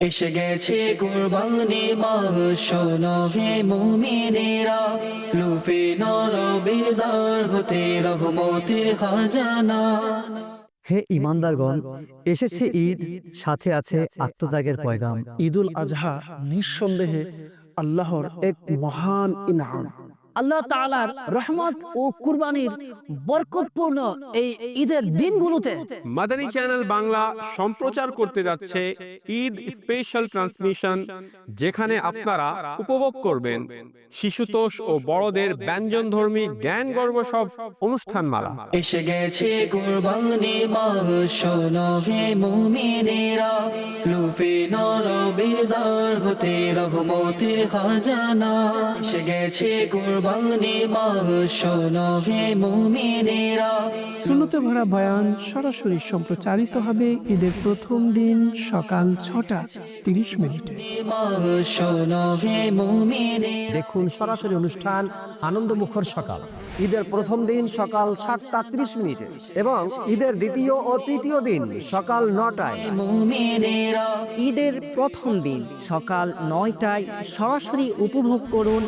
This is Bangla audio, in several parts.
এসে গেছে কুরবানি মাহ শোনো হে মুমিনেরা। লুফে নরবেদার হতে রহমতের খাজানা। হে ইমানদারগণ এসেছে ঈদ, সাথে আছে আত্মত্যাগের পয়গাম। ঈদুল আজহা নিঃসন্দেহে আল্লাহর এক মহান ইনাম। আল্লাহ তাআলার রহমত ও কুরবানির বরকতপূর্ণ এই ঈদের দিনগুলোতে। মাদানী চ্যানেল বাংলা সম্প্রচার করতে যাচ্ছে ঈদ স্পেশাল ট্রান্সমিশন যেখানে আপনারা উপভোগ করবেন শিশুতোষ ও বড়দের ব্যঞ্জনধর্মী জ্ঞান গর্ব সব অনুষ্ঠানমালা। এসে গেছে কুরবানি শোনো হে মুমিনেরা। লুফে নরবেদার হতে রহমতের খাজানা। এসে গেছে কুরবানি মাহ শোনো হে মুমিনেরা। সুন্নতে ভরা বয়ান সরাসরি সম্প্রচারিত হবে ঈদের প্রথম দিন সকাল ছটা তিরিশ মিনিটে। দেখুন সরাসরি অনুষ্ঠান আনন্দমুখর সকাল। ঈদের প্রথম দিন সকাল সাতটা ত্রিশ মিনিটে এবং ঈদের দ্বিতীয় ও তৃতীয় দিন সকাল নটায়। ঈদের প্রথম দিন সকাল নয়টায় সরাসরি উপভোগ করুন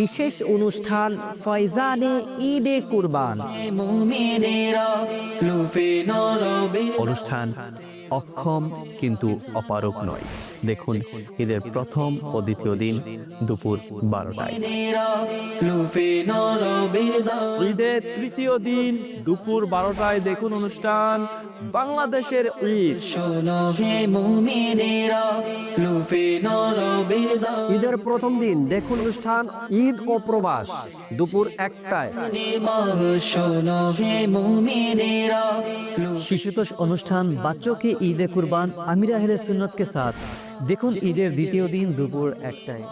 বিশেষ অনুষ্ঠান ফয়জানে ঈদে কুরবান। অনুষ্ঠান অক্ষম কিন্তু অপারক নয়। দেখুন ঈদের প্রথম ও দ্বিতীয় দিন দুপুর বারোটায়। ঈদের তৃতীয় দিন দুপুর বারোটায় দেখুন অনুষ্ঠান বাংলাদেশের ঈদ। ঈদের প্রথম দিন দেখুন অনুষ্ঠান ঈদ ও প্রবাস দুপুর একটায়। শিশুতোষ অনুষ্ঠান বাচ্চোকে ঈদ কুরবান আমির আহলে সুন্নত কে সাথ। দেখুন ঈদের দ্বিতীয় দিন দুপুর একটায়।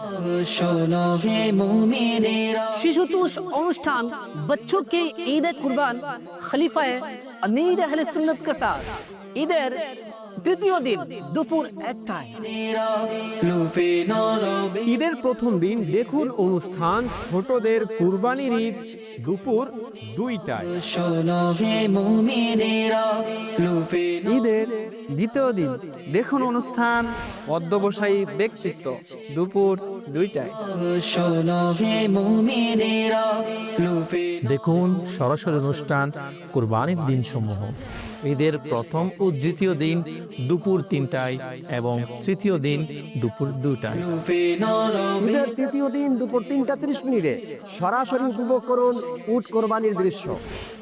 শিশুতোষ অনুষ্ঠান বচ্চোं के ঈদ এ কুরবান খলিফায় আমির আহলে সুন্নত কে ঈদের তৃতীয় দিন, দুপুর ঈদের প্রথম দিন দেখুন অনুষ্ঠান ছোটদের কুরবানির ঈদ দুপুর দুইটায়। ঈদের দ্বিতীয় দিন দেখুন অনুষ্ঠান পদ্মবসায়ী ব্যক্তিত্ব দুপুর দুইটায় শোনো হে দেখুন সরাসরি অনুষ্ঠান কুরবানির দিনসমূহ। ঈদের প্রথম ও দ্বিতীয় দিন দুপুর তিনটায় এবং তৃতীয় দিন দুপুর দুটায় ঈদের তৃতীয় দিন দুপুর তিনটা ত্রিশ মিনিটে সরাসরি উপভোগ করুন উট কোরবানির দৃশ্য।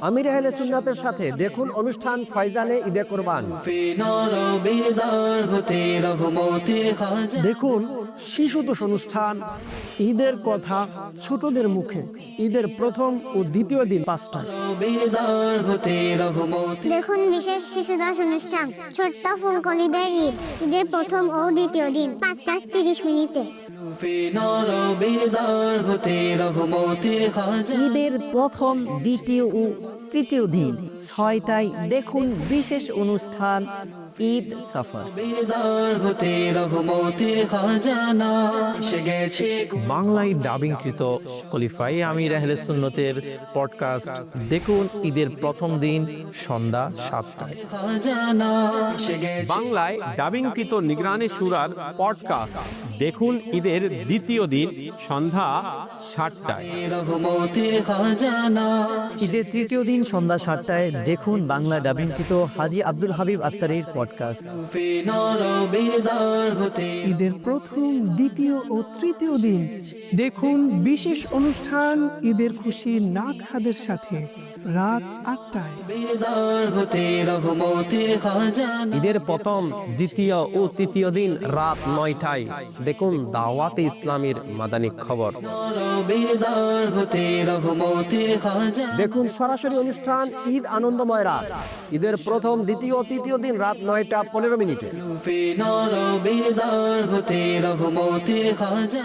আমির আহলে সুন্নাতের সাথে দেখুন অনুষ্ঠান ফয়জানে ঈদে কোরবান। দেখুন শিশুতোষ অনুষ্ঠান ঈদের কথা ছোটদের মুখে। ঈদের প্রথম ও দ্বিতীয় দিন পাঁচটা হতে রহমত দেখুন বিশেষ শিশুদাস অনুষ্ঠান ছোট্ট ফুলকলিদের ঈদ ঈদের প্রথম ও দ্বিতীয় দিন পাঁচটা তিরিশ মিনিটে। ঈদের প্রথম দ্বিতীয় ও তৃতীয় দিন ছয়টায় দেখুন বিশেষ অনুষ্ঠান ঈদ সফর। বেদার হতে রহমতের খাজানা এসে গেছে বাংলায় ডাবিংকৃত খলিফাই আমির আহলে সুন্নতের পডকাস্ট দেখুন ঈদের প্রথম দিন সন্ধ্যা সাতটায়। বাংলায় ডাবিংকৃত নিগরানি সুরার পডকাস্ট দেখুন ঈদের দ্বিতীয় দিন সন্ধ্যা সাতটায়। ঈদের তৃতীয় দিন সন্ধ্যা সাতটায় দেখুন বাংলা ডাবিংকৃত হাজি আব্দুল হাবিব আত্মারির পডকাস্ট হতে ঈদের প্রথম দ্বিতীয় ও তৃতীয় দিন দেখুন বিশেষ অনুষ্ঠান ঈদের খুশি নাত খাদের সাথে। রাত আটটায়। ঈদের প্রথম দ্বিতীয় ও তৃতীয় দিন রাত নয়টায়। দেখুন দাওয়াতে ইসলামের মাদানিক খবর। দেখুন সরাসরি অনুষ্ঠান ঈদ আনন্দময় রাত। ঈদের প্রথম দ্বিতীয় ও তৃতীয় দিন রাত নয়টা পনেরো মিনিটে।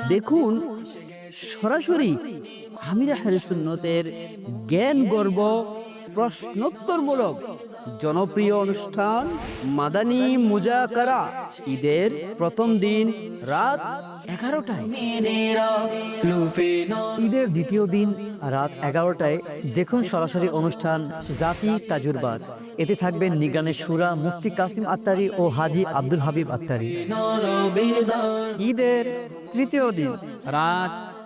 দেখুন সরাসরি আমির সুন্নতের জ্ঞান গর্ব প্রশ্নোত্তরমূলক জনপ্রিয় অনুষ্ঠান মাদানী মুজাকারা। ঈদের প্রথম দিন রাত এগারোটায়। ঈদের দ্বিতীয় দিন রাত এগারোটায়। দেখুন সরাসরি অনুষ্ঠান জাতি তাজুরবাদ। এতে থাকবেন নিগানের সুরা মুফতি কাসিম আত্তারি ও হাজি আব্দুল হাবিব আত্তারি। ঈদের তৃতীয় দিন রাত